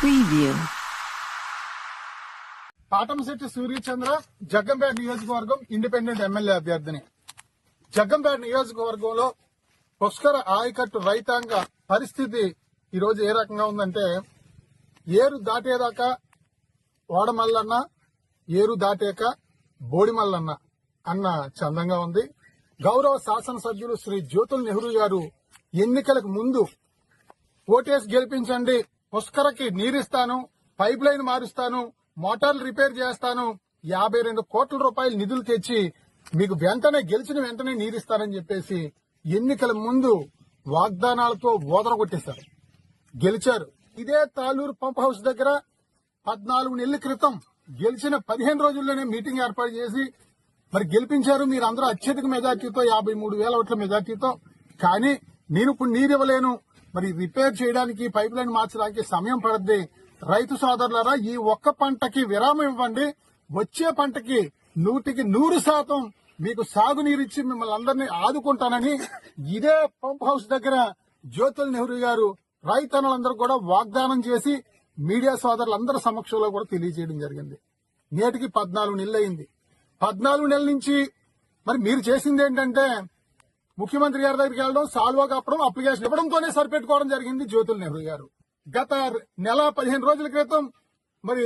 Preview. Patamsetti Suryachandra Jaggampeta నియోజకవర్గం independent MLA అభ్యర్థిని. జగ్గంపేట నియోజకవర్గంలో పుష్కర ఆయకట్టు రైతాంగ పరిస్థితి ఈరోజు ఏ రకంగా ఉందంటే ఏరు దాటేదాకా ఓడమల్లన్న ఏరు దాటాక బోడిమల్లన్న అన్న చందంగా ఉంది. గౌరవ శాసనసభ్యులు శ్రీ జ్యోతుల్ నెహ్రూ గారు ఎన్నికలకు ముందు ఓటేసి గెలిపించండి పుష్కరకి నీరిస్తాను పైప్ లైన్ మారుస్తాను మోటార్లు రిపేర్ చేస్తాను యాభై రెండు కోట్ల రూపాయలు నిధులు తెచ్చి మీకు వెంటనే గెలిచిన వెంటనే నీరిస్తానని చెప్పేసి ఎన్నికల ముందు వాగ్దానాలతో ఓదరగొట్టేశారు. గెలిచారు. ఇదే తాలూరు పంప్ హౌస్ దగ్గర పద్నాలుగు నెలల క్రితం గెలిచిన పదిహేను రోజుల్లోనే మీటింగ్ ఏర్పాటు చేసి మరి గెలిపించారు మీరు అందరూ అత్యధిక మెజార్టీతో యాభై మూడు వేల ఓట్ల మెజార్టీతో. కానీ నేను ఇప్పుడు నీరు ఇవ్వలేను మరి రిపేర్ చేయడానికి పైప్ లైన్ మార్చడానికి సమయం పడద్ది. రైతు సోదరులరా ఈ ఒక్క పంటకి విరామం ఇవ్వండి. వచ్చే పంటకి నూటికి నూరు శాతం మీకు సాగునీరిచ్చి మిమ్మల్ని అందరినీ ఆదుకుంటానని ఇదే పంప్ హౌస్ దగ్గర జ్యోతుల్ నెహ్రూ గారు రైతన్నులందరూ కూడా వాగ్దానం చేసి మీడియా సోదరులందరి సమక్షంలో కూడా తెలియజేయడం జరిగింది. నేటికి పద్నాలుగు నెలలు అయింది పద్నాలుగు నెలల నుంచి మరి మీరు చేసింది ఏంటంటే ముఖ్యమంత్రి గారి దగ్గరికి వెళ్ళడం సాల్వా కప్పడం అప్లికేషన్ ఇవ్వడంతోనే సరిపెట్టుకోవడం జరిగింది జ్యోతుల నెహ్రూ గారు. గత నెల పదిహేను రోజుల క్రితం మరి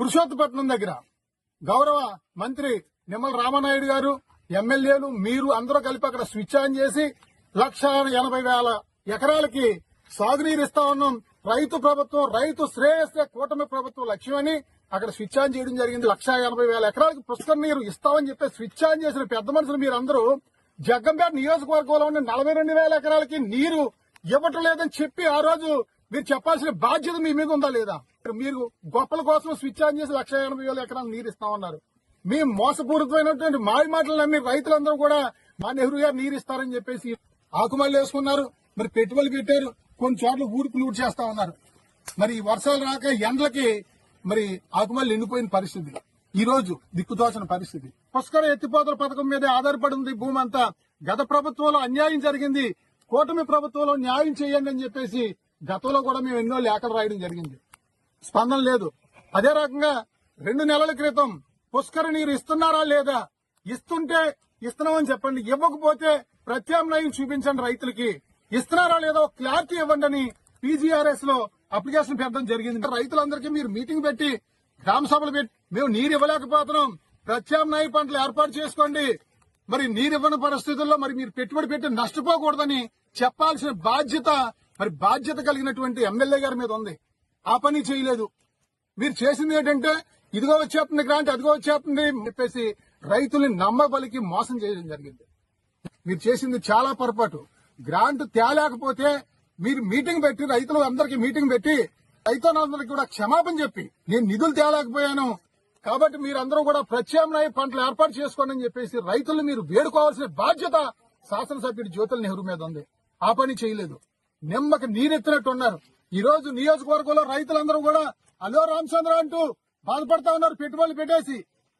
పురుషోత్తపట్నం దగ్గర గౌరవ మంత్రి నిమ్మల రామనాయుడు గారు ఎమ్మెల్యేలు మీరు అందరూ కలిపి అక్కడ స్విచ్ ఆన్ చేసి లక్ష ఎనభై వేల ఎకరాలకి సాగునీరు ఇస్తా ఉన్నాం. రైతు ప్రభుత్వం రైతు శ్రేయస్సే కూటమి ప్రభుత్వం లక్ష్యమని అక్కడ స్విచ్ ఆన్ చేయడం జరిగింది. లక్ష ఎనభై వేల ఎకరాలకు పుష్కర నీరు ఇస్తామని చెప్పి స్విచ్ ఆన్ చేసిన పెద్ద మనుషులు మీరందరూ జగ్గంపేట నియోజకవర్గంలో ఉన్న నలభై రెండు వేల ఎకరాలకి నీరు ఇవ్వటం లేదని చెప్పి ఆ రోజు మీరు చెప్పాల్సిన బాధ్యత మీ మీద ఉందా లేదా? మీరు గొప్పల కోసం స్విచ్ ఆన్ చేసి లక్ష ఎనభై వేల ఎకరాలు నీరు ఇస్తామన్నారు. మీ మోసపూరితమైనటువంటి మాయ మాటలు నమ్మి రైతులందరూ కూడా మా నెహ్రూ గారు నీరు ఇస్తారని చెప్పేసి ఆకుమల్లి వేసుకున్నారు. మరి పెట్టుబడులు పెట్టారు. కొన్ని చోట్ల ఊరికి లూడ్ చేస్తా ఉన్నారు. మరి వర్షాలు రాక ఎండలకి మరి ఆకుమల్లి ఎండిపోయిన పరిస్థితి. ఈ రోజు దిక్కుతోచన పరిస్థితి. పుష్కర ఎత్తిపోతల పథకం మీద ఆధారపడి ఉంది భూమి అంతా గత ప్రభుత్వంలో అన్యాయం జరిగింది. కూటమి ప్రభుత్వంలో న్యాయం చేయండి అని చెప్పేసి గతంలో కూడా మేము ఎన్నో లేఖలు రాయడం జరిగింది. స్పందన లేదు. అదే రకంగా రెండు నెలల క్రితం పుష్కర నీరు ఇస్తున్నారా లేదా? ఇస్తుంటే ఇస్తున్నామని చెప్పండి. ఇవ్వకపోతే ప్రత్యామ్నాయం చూపించండి రైతులకి. ఇస్తున్నారా లేదా క్లారిటీ ఇవ్వండి అని పీజీఆర్ఎస్లో అప్లికేషన్ పెట్టడం జరిగింది. రైతులందరికీ మీరు మీటింగ్ పెట్టి గ్రామ సభలు పెట్టి మేము నీరు ఇవ్వలేకపోతున్నాం. ప్రత్యామ్నాయ పంటలు ఏర్పాటు చేసుకోండి. మరి నీరు ఇవ్వని పరిస్థితుల్లో మరి మీరు పెట్టుబడి పెట్టి నష్టపోకూడదని చెప్పాల్సిన బాధ్యత మరి బాధ్యత కలిగినటువంటి ఎమ్మెల్యే గారి మీద ఉంది. ఆ పని చేయలేదు. మీరు చేసింది ఏంటంటే ఇదిగో వచ్చేస్తుంది గ్రాంట్ అదిగో వచ్చేస్తుంది చెప్పేసి రైతుల్ని నమ్మబలికి మోసం చేయడం జరిగింది. మీరు చేసింది చాలా పొరపాటు. గ్రాంట్ తేలేకపోతే మీరు మీటింగ్ పెట్టి రైతులు అందరికీ మీటింగ్ పెట్టి రైతులందరికీ కూడా క్షమాపణ చెప్పి నేను నిధులు తేలేకపోయాను. కాబట్టి మీరందరూ కూడా ప్రత్యామ్నాయ పంటలు ఏర్పాటు చేసుకోండి అని చెప్పేసి రైతులు మీరు వేడుకోవాల్సిన బాధ్యత శాసనసభ్యుడు జ్యోతుల నెహ్రూ మీద ఉంది. ఆ పని చేయలేదు. నిమ్మకి నీరెత్తినట్టు ఉన్నారు. ఈ రోజు నియోజకవర్గంలో రైతులందరూ కూడా అలో రామచంద్ర అంటూ బాధపడతా ఉన్నారు పెట్టుబడులు పెట్టేసి.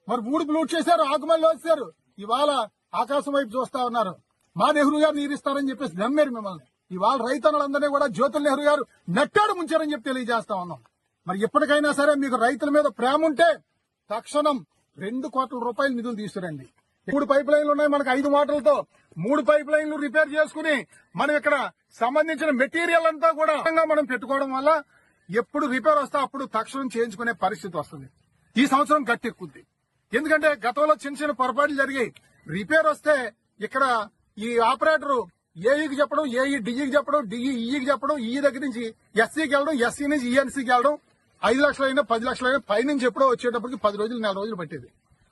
మరి మూడు బ్లూట్ చేశారు ఆకుమల్లి వచ్చారు ఇవాళ ఆకాశం వైపు చూస్తా ఉన్నారు. మా నెహ్రూ గారు నీరిస్తారని చెప్పేసి నమ్మారు మిమ్మల్ని. ఇవాళ రైతన్నులందరినీ కూడా జ్యోతుల నెహ్రూ గారు నట్టాడు ముంచారని చెప్పి తెలియజేస్తా ఉన్నాం. మరి ఎప్పటికైనా సరే మీకు రైతుల మీద ప్రేమ ఉంటే తక్షణం రెండు కోట్ల రూపాయలు నిధులు తీసుకురండి. మూడు పైప్ లైన్లు ఉన్నాయి మనకు ఐదు మాటలతో మూడు పైప్ లైన్లు రిపేర్ చేసుకుని మనం ఇక్కడ సంబంధించిన మెటీరియల్ అంతా కూడా మనం పెట్టుకోవడం వల్ల ఎప్పుడు రిపేర్ వస్తే అప్పుడు తక్షణం చేయించుకునే పరిస్థితి వస్తుంది. ఈ సంవత్సరం గట్టెక్కుద్ది. ఎందుకంటే గతంలో చిన్న చిన్న పొరపాట్లు జరిగాయి. రిపేర్ వస్తే ఇక్కడ ఈ ఆపరేటర్ ఏఈకి చెప్పడం ఏఈ డిఈకి చెప్పడం డిఈ ఈకి చెప్పడం ఈ దగ్గర నుంచి ఎస్సీకి వెళ్ళడం ఎస్సీ నుంచి ఈఎన్సీకి వెళ్ళడం. ఐదు లక్షలైనా పది లక్షలైనా పైనుంచి ఎప్పుడో వచ్చేటప్పటికి పది రోజులు నెల రోజులు పట్టేది.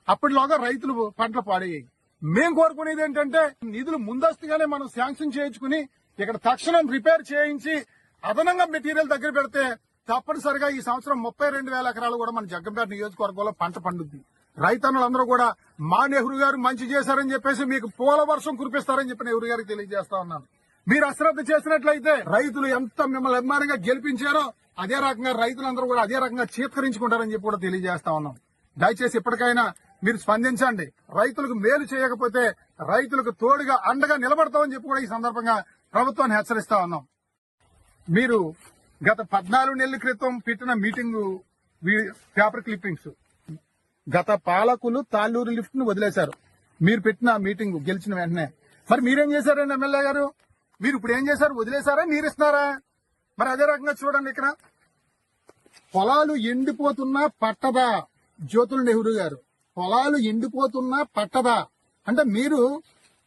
అప్పటిలోగా రైతులు పంటలు పాడయ్యాయి. మేం కోరుకునేది ఏంటంటే నిధులు ముందస్తుగానే మనం శాంక్షన్ చేయించుకుని ఇక్కడ తక్షణం రిపేర్ చేయించి అదనంగా మెటీరియల్ దగ్గర పెడితే తప్పనిసరిగా ఈ సంవత్సరం ముప్పై రెండు వేల ఎకరాలు కూడా మన జగ్గంపేట నియోజకవర్గంలో పంట పండుద్ది. రైతన్నులందరూ కూడా మా నెహ్రూ గారు మంచి చేశారని చెప్పేసి మీకు పూల వర్షం కురిపిస్తారని చెప్పి నెహ్రూ గారికి తెలియజేస్తా ఉన్నాను. మీరు అశ్రద్ధ చేసినట్లయితే రైతులు ఎంత మిమ్మల్ని అభిమానంగా గెలిపించారో అదే రకంగా రైతులందరూ కూడా అదే రకంగా చీత్కరించుకుంటారని చెప్పి కూడా తెలియజేస్తా ఉన్నాం. దయచేసి ఇప్పటికైనా మీరు స్పందించండి. రైతులకు మేలు చేయకపోతే రైతులకు తోడుగా అండగా నిలబడతామని చెప్పి కూడా ఈ సందర్భంగా ప్రభుత్వాన్ని హెచ్చరిస్తా ఉన్నాం. మీరు గత పద్నాలుగు నెలల క్రితం పెట్టిన మీటింగు పేపర్ క్లిప్పింగ్స్ గత పాలకులు తాళ్ళూరు లిఫ్ట్ను వదిలేశారు. మీరు పెట్టిన మీటింగ్ గెలిచిన వెంటనే. మరి మీరేం చేశారండి ఎమ్మెల్యే గారు? మీరు ఇప్పుడు ఏం చేశారు? వదిలేశారా? మీరు ఇస్తున్నారా మరి అదే రకంగా చూడండి ఇక్కడ. పొలాలు ఎండిపోతున్నా పట్టదా? జ్యోతుల నెహ్రూ గారు పొలాలు ఎండిపోతున్నా పట్టదా? అంటే మీరు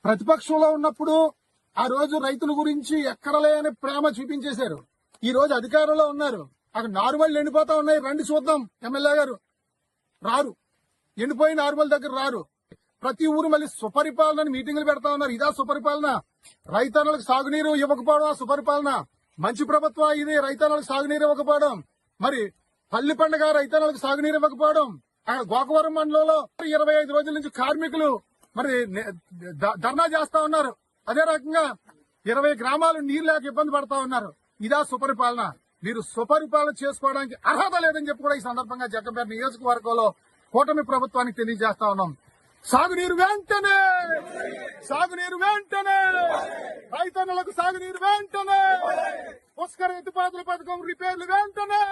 ప్రతిపక్షంలో ఉన్నప్పుడు ఆ రోజు రైతుల గురించి ఎక్కడలేని ప్రేమ చూపించేశారు. ఈ రోజు అధికారంలో ఉన్నారు. అక్కడ నార్మల్ ఎండిపోతా ఉన్నాయి. రండి చూద్దాం ఎమ్మెల్యే గారు. రారు. ఎండిపోయిన నార్మల్ దగ్గర రారు. ప్రతి ఊరు మళ్ళీ సుపరిపాలన మీటింగులు పెడతా ఉన్నారు. ఇదా సుపరిపాలన. రైతన్నలకు సాగునీరు ఇవ్వకపోవడం ఆ సుపరిపాలన. మంచి ప్రభుత్వం ఇది రైతన్నలకు సాగునీరు ఇవ్వకపోవడం. మరి పల్లి పండుగ రైతన్నలకు సాగునీరు ఇవ్వకపోవడం. అక్కడ గోకవరం మండలంలో ఇరవై ఐదు రోజుల నుంచి కార్మికులు మరి నే- ధర్నా చేస్తా ఉన్నారు. అదే రకంగా ఇరవై గ్రామాలు నీరు లేక ఇబ్బంది పడతా ఉన్నారు. ఇదా సుపరిపాలన. మీరు సుపరిపాలన చేసుకోవడానికి అర్హత లేదని చెప్పి కూడా ఈ సందర్భంగా జగ్గంపేట నియోజకవర్గంలో కూటమి ప్రభుత్వానికి తెలియజేస్తా ఉన్నాం. సాగునీరు వెంటనే! సాగునీరు వెంటనే! రైతన్నులకు సాగునీరు వెంటనే! పుష్కర ఎత్తిపాతుల పథకం రిపేర్లు వెంటనే!